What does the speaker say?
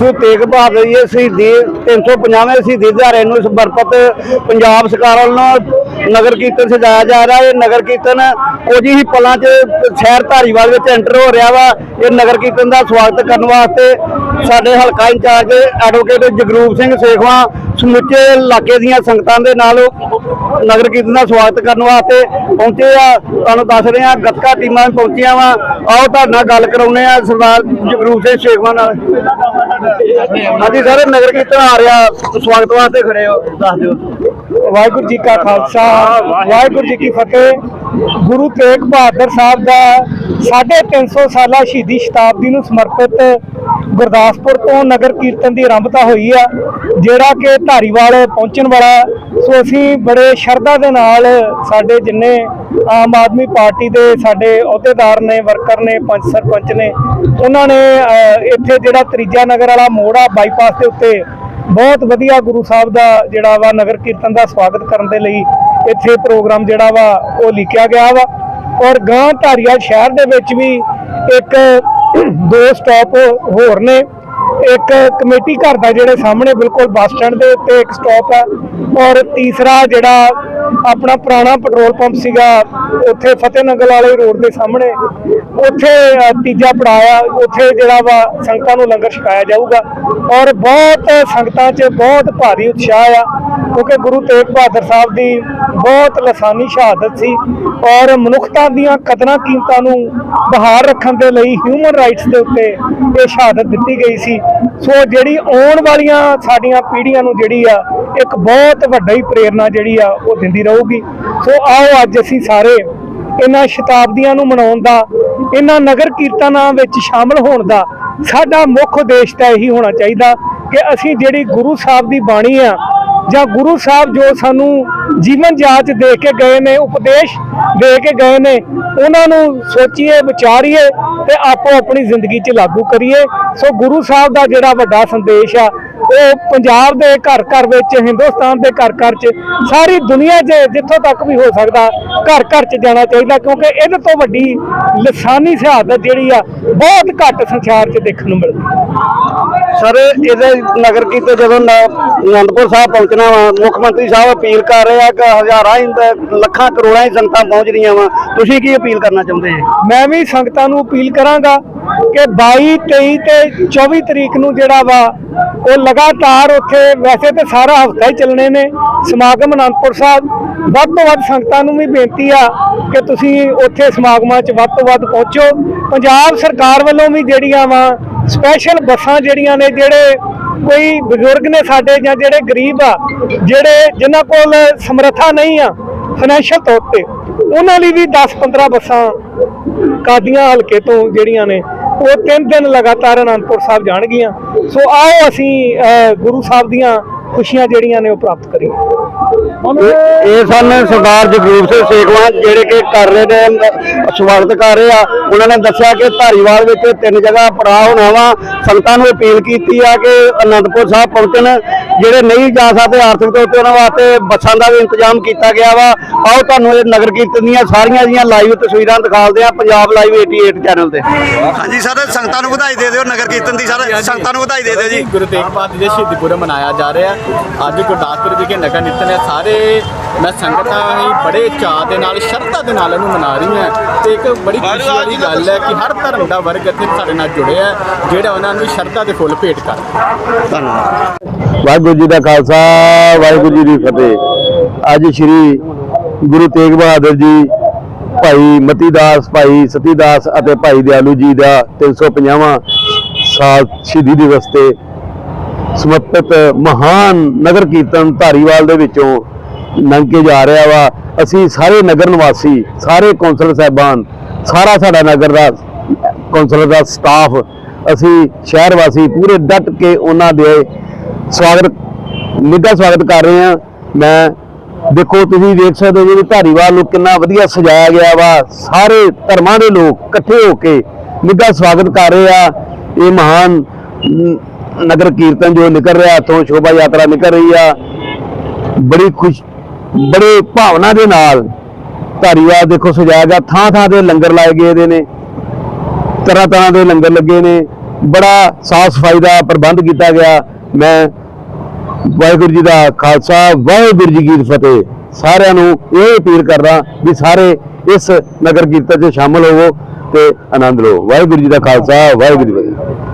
ਸੋ ਤੇਗ ਬਹਾਦਰ ਜੀ ਦੇ ਸ਼ਹੀਦੀ 350ਵੇਂ ਸ਼ਹੀਦੀ ਦਿਹਾੜੇ ਨੂੰ ਸਮਰਪਿਤ ਪੰਜਾਬ ਸਰਕਾਰ ਵੱਲੋਂ ਨਗਰ ਕੀਰਤਨ ਸਜਾਇਆ ਜਾ ਰਿਹਾ। ਇਹ ਨਗਰ ਕੀਰਤਨ ਕੁਝ ਹੀ ਪਲਾਂ 'ਚ ਸ਼ਹਿਰ ਧਾਰੀਵਾਲ ਵਿੱਚ ਐਂਟਰ ਹੋ ਰਿਹਾ ਵਾ। ਇਹ ਨਗਰ ਕੀਰਤਨ ਦਾ ਸਵਾਗਤ ਕਰਨ ਵਾਸਤੇ ਸਾਡੇ ਹਲਕਾ ਇੰਚਾਰਜ ਐਡਵੋਕੇਟ ਜਗਰੂਪ ਸਿੰਘ ਸੇਖਵਾ ਸਮੁੱਚੇ ਇਲਾਕੇ ਦੀਆਂ ਸੰਗਤਾਂ ਦੇ ਨਾਲ ਨਗਰ ਕੀਰਤਨ ਦਾ ਸਵਾਗਤ ਕਰਨ ਵਾਸਤੇ ਪਹੁੰਚੇ ਆ। ਤੁਹਾਨੂੰ ਦੱਸ ਰਹੇ ਆ ਗੱਤਕਾ ਟੀਮਾਂ ਪਹੁੰਚੀਆਂ ਵਾ। ਆਓ ਤੁਹਾਡੇ ਨਾਲ ਗੱਲ ਕਰਾਉਨੇ ਆ ਸਰਦਾਰ ਜਗਰੂਪ ਸਿੰਘ ਸੇਖਵਾ ਨਾਲ। ਹਾਂਜੀ ਸਰ, ਨਗਰ ਕੀਰਤਨ ਆ ਰਿਹਾ। ਸਵਾਗਤ ਵਾਸਤੇ ਖੜੇ ਹੋ, ਦੱਸ ਦਿਓ। ਵਾਹਿਗੁਰੂ ਜੀ ਕਾ ਖਾਲਸਾ, ਵਾਹਿਗੁਰੂ ਜੀ ਕੀ ਫਤਿਹ। ਗੁਰੂ ਤੇਗ ਬਹਾਦਰ ਸਾਹਿਬ ਦਾ 350 ਸਾਲਾ ਸ਼ਹੀਦੀ ਸ਼ਤਾਬਦੀ ਨੂੰ ਸਮਰਪਿਤ ਗੁਰਦਾਸਪੁਰ ਤੋਂ ਨਗਰ ਕੀਰਤਨ ਦੀ ਆਰੰਭਤਾ ਹੋਈ ਆ, ਜਿਹੜਾ ਕਿ ਧਾਰੀਵਾਲ ਪਹੁੰਚਣ ਵਾਲਾ ਸੋ ਅਸੀਂ ਬੜੇ ਸ਼ਰਧਾ ਦੇ ਨਾਲ ਸਾਡੇ ਜਿੰਨੇ ਆਮ ਆਦਮੀ ਪਾਰਟੀ ਦੇ ਸਾਡੇ ਅਹੁਦੇਦਾਰ ਨੇ, ਵਰਕਰ ਨੇ, ਪੰਚ ਸਰਪੰਚ ਨੇ, ਉਹਨਾਂ ਨੇ ਇੱਥੇ ਜਿਹੜਾ ਤਰੀਜਾ ਨਗਰ ਵਾਲਾ ਮੋੜ ਆ ਬਾਈਪਾਸ ਦੇ ਉੱਤੇ ਬਹੁਤ ਵਧੀਆ ਗੁਰੂ ਸਾਹਿਬ ਦਾ ਜਿਹੜਾ ਵਾ ਨਗਰ ਕੀਰਤਨ ਦਾ ਸਵਾਗਤ ਕਰਨ ਦੇ ਲਈ ਇੱਥੇ ਪ੍ਰੋਗਰਾਮ ਜਿਹੜਾ ਵਾ ਉਹ ਲਿਖਿਆ ਗਿਆ ਵਾ। ਔਰ ਗਾਂ ਧਾਰੀਵਾਲ ਸ਼ਹਿਰ ਦੇ ਵਿੱਚ ਵੀ ਇੱਕ ਦੋ ਸਟਾਪ ਹੋਰ ਨੇ। ਇੱਕ ਕਮੇਟੀ ਘਰ ਦਾ ਜਿਹੜੇ ਸਾਹਮਣੇ ਬਿਲਕੁਲ ਬੱਸ ਸਟੈਂਡ ਦੇ ਉੱਤੇ ਇੱਕ ਸਟਾਪ ਹੈ ਔਰ ਤੀਸਰਾ ਜਿਹੜਾ ਆਪਣਾ ਪੁਰਾਣਾ ਪੈਟਰੋਲ ਪੰਪ ਸੀਗਾ ਉੱਥੇ ਫਤਿਹਨਗਰ ਵਾਲੇ ਰੋਡ ਦੇ ਸਾਹਮਣੇ। ਉੱਥੇ ਅ, ਤੀਜਾ ਪੜਾਇਆ ਉੱਥੇ ਜਿਹੜਾ ਵਾ ਸੰਗਤਾਂ ਨੂੰ ਲੰਗਰ ਛਕਾਇਆ ਜਾਊਗਾ। ਔਰ ਬਹੁਤ ਸੰਗਤਾਂ 'ਚ ਬਹੁਤ ਭਾਰੀ ਉਤਸ਼ਾਹ ਆ ਕਿਉਂਕਿ ਗੁਰੂ ਤੇਗ ਬਹਾਦਰ ਸਾਹਿਬ ਦੀ ਬਹੁਤ ਲਸਾਨੀ ਸ਼ਹਾਦਤ ਸੀ। ਔਰ ਮਨੁੱਖਤਾ ਦੀਆਂ ਕਦਰਾਂ ਕੀਮਤਾਂ ਨੂੰ ਬਹਾਰ ਰੱਖਣ ਦੇ ਲਈ ਹਿਊਮਨ ਰਾਈਟਸ ਦੇ ਉੱਤੇ ਇਹ ਸ਼ਹਾਦਤ ਦਿੱਤੀ ਗਈ ਸੀ। ਸੋ ਜਿਹੜੀ ਆਉਣ ਵਾਲੀਆਂ ਸਾਡੀਆਂ ਪੀੜ੍ਹੀਆਂ ਨੂੰ ਜਿਹੜੀ ਆ ਇੱਕ ਬਹੁਤ ਵੱਡਾ ਹੀ ਪ੍ਰੇਰਣਾ ਜਿਹੜੀ ਆ ਉਹ ਦਿੰਦੀ ਰਹੂਗੀ। ਸੋ ਆਓ ਅੱਜ ਅਸੀਂ ਸਾਰੇ ਇਹਨਾਂ ਸ਼ਤਾਬਦੀਆਂ ਨੂੰ ਮਨਾਉਣ ਦਾ, ਇਹਨਾਂ ਨਗਰ ਕੀਰਤਨਾਂ ਵਿੱਚ ਸ਼ਾਮਲ ਹੋਣ ਦਾ ਸਾਡਾ ਮੁੱਖ ਉਦੇਸ਼ ਤਾਂ ਇਹੀ ਹੋਣਾ ਚਾਹੀਦਾ ਕਿ ਅਸੀਂ ਜਿਹੜੀ ਗੁਰੂ ਸਾਹਿਬ ਦੀ ਬਾਣੀ ਆ ਜਾਂ ਗੁਰੂ ਸਾਹਿਬ ਜੋ ਸਾਨੂੰ ਜੀਵਨ ਜਾਚ ਦੇ ਕੇ ਗਏ ਨੇ, ਉਪਦੇਸ਼ ਦੇ ਕੇ ਗਏ ਨੇ, ਉਹਨਾਂ ਨੂੰ ਸੋਚੀਏ, ਵਿਚਾਰੀਏ ਤੇ ਆਪੋ ਆਪਣੀ ਜ਼ਿੰਦਗੀ 'ਚ ਲਾਗੂ ਕਰੀਏ। ਸੋ ਗੁਰੂ ਸਾਹਿਬ ਦਾ ਜਿਹੜਾ ਵੱਡਾ ਸੰਦੇਸ਼ ਆ, ਉਹ ਪੰਜਾਬ ਦੇ ਘਰ ਘਰ ਵਿੱਚ, ਹਿੰਦੁਸਤਾਨ ਦੇ ਘਰ ਘਰ 'ਚ, ਸਾਰੀ ਦੁਨੀਆ 'ਚ ਜਿੱਥੋਂ ਤੱਕ ਵੀ ਹੋ ਸਕਦਾ, ਘਰ ਘਰ 'ਚ ਜਾਣਾ ਚਾਹੀਦਾ, ਕਿਉਂਕਿ ਇਹਦੇ ਤੋਂ ਵੱਡੀ ਲਸਾਨੀ ਸ਼ਹਾਦਤ ਜਿਹੜੀ ਆ, ਬਹੁਤ ਘੱਟ ਸੰਸਾਰ 'ਚ ਦੇਖਣ ਨੂੰ ਮਿਲਦੀ। ਸਰ, ਇਹਦੇ ਨਗਰ ਕੀਤੇ ਜਦੋਂ ਨ- ਅਨੰਦਪੁਰ ਸਾਹਿਬ ਪਹੁੰਚਣਾ ਵਾ, ਮੁੱਖ ਮੰਤਰੀ ਸਾਹਿਬ ਅਪੀਲ ਕਰ ਰਹੇ ਆ ਕਿ ਹਜ਼ਾਰਾਂ ਹੀ ਲੱਖਾਂ ਕਰੋੜਾਂ ਹੀ ਸੰਗਤਾਂ ਪਹੁੰਚ ਰਹੀਆਂ ਵਾ। ਤੁਸੀਂ ਕੀ ਅਪੀਲ ਕਰਨਾ ਚਾਹੁੰਦੇ ਜੀ ਮੈਂ ਵੀ ਸੰਗਤਾਂ ਨੂੰ ਅਪੀਲ ਕਰਾਂਗਾ ਕਿ 22 23 ਤੇ 24 ਤਰੀਕ ਨੂੰ ਜਿਹੜਾ ਵਾ, ਉਹ ਲਗਾਤਾਰ ਉੱਥੇ ਵੈਸੇ ਤੇ ਸਾਰਾ ਹਫਤਾ ਹੀ ਚੱਲਣੇ ਨੇ ਸਮਾਗਮ ਅਨੰਦਪੁਰ ਸਾਹਿਬ। ਵੱਧ ਤੋਂ ਵੱਧ ਸੰਗਤਾਂ ਨੂੰ ਵੀ ਬੇਨਤੀ ਆ ਕਿ ਤੁਸੀਂ ਉੱਥੇ ਸਮਾਗਮਾਂ 'ਚ ਵੱਧ ਤੋਂ ਵੱਧ ਪਹੁੰਚੋ। ਪੰਜਾਬ ਸਰਕਾਰ ਵੱਲੋਂ ਵੀ ਜਿਹੜੀਆਂ ਵਾ ਸਪੈਸ਼ਲ ਬੱਸਾਂ ਜਿਹੜੀਆਂ ਨੇ, ਜਿਹੜੇ ਕੋਈ ਬਜ਼ੁਰਗ ਨੇ ਸਾਡੇ ਜਾਂ ਜਿਹੜੇ ਗਰੀਬ ਆ, ਜਿਹੜੇ ਜਿਨ੍ਹਾਂ ਕੋਲ ਸਮਰੱਥਾ ਨਹੀਂ ਆ ਫਾਈਨੈਂਸ਼ੀਅਲ ਤੌਰ ਤੇ, ਉਹਨਾਂ ਲਈ ਵੀ 10-15 ਬੱਸਾਂ ਕਾਦੀਆਂ ਹਲਕੇ ਤੋਂ ਜਿਹੜੀਆਂ ਨੇ, ਉਹ ਤਿੰਨ ਦਿਨ ਲਗਾਤਾਰ ਅਨੰਦਪੁਰ ਸਾਹਿਬ ਜਾਣਗੀਆਂ। ਸੋ ਆਓ ਅਸੀਂ ਗੁਰੂ ਸਾਹਿਬ ਦੀਆਂ ਖੁਸ਼ੀਆਂ ਜਿਹੜੀਆਂ ਨੇ ਉਹ ਪ੍ਰਾਪਤ ਕਰੀਏ। ਇਹ ਸਨ ਸਰਦਾਰ ਜਗਰੂਪ ਸਿੰਘ ਸੇਖਵਾਂ ਜਿਹੜੇ ਕਿ ਕਰ ਰਹੇ ਨੇ ਸਵਾਗਤ ਕਰ ਰਹੇ ਆ। ਉਹਨਾਂ ਨੇ ਦੱਸਿਆ ਕਿ ਧਾਰੀਵਾਲ ਵਿੱਚ ਤਿੰਨ ਜਗ੍ਹਾ ਪੜਾਅ ਹੋਣਾ ਵਾ। ਸੰਗਤਾਂ ਨੂੰ ਅਪੀਲ ਕੀਤੀ ਆ ਕਿ ਅਨੰਦਪੁਰ ਸਾਹਿਬ ਪਹੁੰਚਣ। ਜਿਹੜੇ ਨਹੀਂ ਜਾ ਸਕਦੇ ਆਰਥਿਕ ਤੌਰ ਤੇ ਉਹਨਾਂ ਵਾਸਤੇ ਬੱਸਾਂ ਦਾ ਵੀ ਇੰਤਜ਼ਾਮ ਕੀਤਾ ਗਿਆ ਵਾ। ਆਓ ਤੁਹਾਨੂੰ ਇਹ ਨਗਰ ਕੀਰਤਨ ਦੀਆਂ ਸਾਰੀਆਂ ਦੀਆਂ ਲਾਈਵ ਤਸਵੀਰਾਂ ਦਿਖਾਉਂਦੇ ਆ ਪੰਜਾਬ ਲਾਈਵ 88 ਚੈਨਲ ਤੇ। ਹਾਂਜੀ ਸਰ ਸੰਗਤਾਂ ਨੂੰ ਵਧਾਈ ਦੇ ਦਿਓ ਨਗਰ ਕੀਰਤਨ ਦੀ ਸਰ ਸੰਗਤਾਂ ਨੂੰ ਵਧਾਈ ਦੇ ਦਿਓ ਜੀ। ਗੁਰੂ ਤੇਗ ਬਹਾਦਰ ਜੀ ਦਾ ਸ਼ਹੀਦੀ ਪੁਰਬ ਮਨਾਇਆ ਜਾ ਰਿਹਾ। ਹੈ ਅੱਜ ਗੁਰਦਾਸਪੁਰ ਵਿਖੇ ਨਗਰ ਨਿਤਨ ਹੈ। ਸਾਰੇ ਮੈਂ ਸੰਗਤਾਂ ਹੀ ਬੜੇ ਚਾਅ ਦੇ ਨਾਲ ਸ਼ਰਧਾ ਦੇ ਨਾਲ ਇਹਨੂੰ ਮਨਾ ਰਹੀਆਂ ਤੇ ਇੱਕ ਬੜੀ ਖੁਸ਼ੀ ਵਾਲੀ ਗੱਲ ਹੈ ਕਿ ਹਰ ਧਰਮ ਦਾ ਵਰਗ ਇੱਥੇ ਸਾਡੇ ਨਾਲ ਜੁੜਿਆ ਹੈ ਜਿਹੜਾ ਉਹਨਾਂ ਨੂੰ ਸ਼ਰਧਾ ਦੇ ਫੁੱਲ ਭੇਟ ਕਰ ਵਾਹਿਗੁਰੂ ਜੀ ਦਾ ਖਾਲਸਾ ਵਾਹਿਗੁਰੂ ਜੀ ਦੀ ਫਤਿਹ। ਅੱਜ ਸ੍ਰੀ ਗੁਰੂ ਤੇਗ ਬਹਾਦਰ ਜੀ ਭਾਈ ਮਤੀਦਾਸ ਭਾਈ ਸਤੀਦਾਸ ਅਤੇ ਭਾਈ ਦਿਆਲੂ ਜੀ ਦਾ 350ਵਾਂ ਸਾਲ ਸ਼ਹੀਦੀ ਦਿਵਸ ਤੇ ਸਮਰਪਿਤ ਮਹਾਨ ਨਗਰ ਕੀਰਤਨ ਧਾਰੀਵਾਲ ਦੇ ਵਿੱਚੋਂ ਲੰਘ ਕੇ ਜਾ ਰਿਹਾ ਵਾ। ਅਸੀਂ ਸਾਰੇ ਨਗਰ ਨਿਵਾਸੀ, ਸਾਰੇ ਕੌਂਸਲਰ ਸਾਹਿਬਾਨ, ਸਾਰਾ ਸਾਡਾ ਨਗਰ ਦਾ ਕੌਂਸਲਰ ਦਾ ਸਟਾਫ, ਅਸੀਂ ਸ਼ਹਿਰ ਵਾਸੀ ਪੂਰੇ ਡਟ ਕੇ ਉਹਨਾਂ ਦੇ ਸਵਾਗਤ, ਨਿੱਘਾ ਸਵਾਗਤ ਕਰ ਰਹੇ ਹਾਂ। ਮੈਂ, ਦੇਖੋ ਤੁਸੀਂ ਦੇਖ ਸਕਦੇ ਹੋ ਜੀ ਧਾਰੀਵਾਲ ਨੂੰ ਕਿੰਨਾ ਵਧੀਆ ਸਜਾਇਆ ਗਿਆ ਵਾ। ਸਾਰੇ ਧਰਮਾਂ ਦੇ ਲੋਕ ਇਕੱਠੇ ਹੋ ਕੇ ਨਿੱਘਾ ਸਵਾਗਤ ਕਰ ਰਹੇ ਆ। ਇਹ ਮਹਾਨ ਨਗਰ ਕੀਰਤਨ ਜੋ ਨਿਕਲ ਰਿਹਾ, ਇੱਥੋਂ ਸ਼ੋਭਾ ਯਾਤਰਾ ਨਿਕਲ ਰਹੀ ਆ। ਬੜੀ ਖੁਸ਼, ਬੜੇ ਭਾਵਨਾ ਦੇ ਨਾਲ ਧਾਰੀਵਾਲ ਦੇਖੋ ਸਜਾਇਆ ਗਿਆ। ਥਾਂ ਥਾਂ ਤੇ ਲੰਗਰ ਲਾਏ ਗਏ ਦੇ ਨੇ। ਤਰ੍ਹਾਂ ਤਰ੍ਹਾਂ ਦੇ ਲੰਗਰ ਲੱਗੇ ਨੇ। ਬੜਾ ਸਾਫ਼ ਸਫ਼ਾਈ ਦਾ ਪ੍ਰਬੰਧ ਕੀਤਾ ਗਿਆ। ਮੈਂ ਵਾਹਿਗੁਰੂ ਜੀ ਦਾ ਖਾਲਸਾ, ਵਾਹਿਗੁਰੂ ਜੀ ਕੀ ਫਤਿਹ। ਸਾਰਿਆਂ ਨੂੰ ਇਹ ਅਪੀਲ ਕਰਦਾ ਵੀ ਸਾਰੇ ਇਸ ਨਗਰ ਕੀਰਤਨ 'ਚ ਸ਼ਾਮਲ ਹੋਵੋ ਤੇ ਆਨੰਦ ਲਓ ਵਾਹਿਗੁਰੂ ਜੀ ਦਾ ਖਾਲਸਾ, ਵਾਹਿਗੁਰੂ ਜੀ ਕੀ ਫਤਿਹ।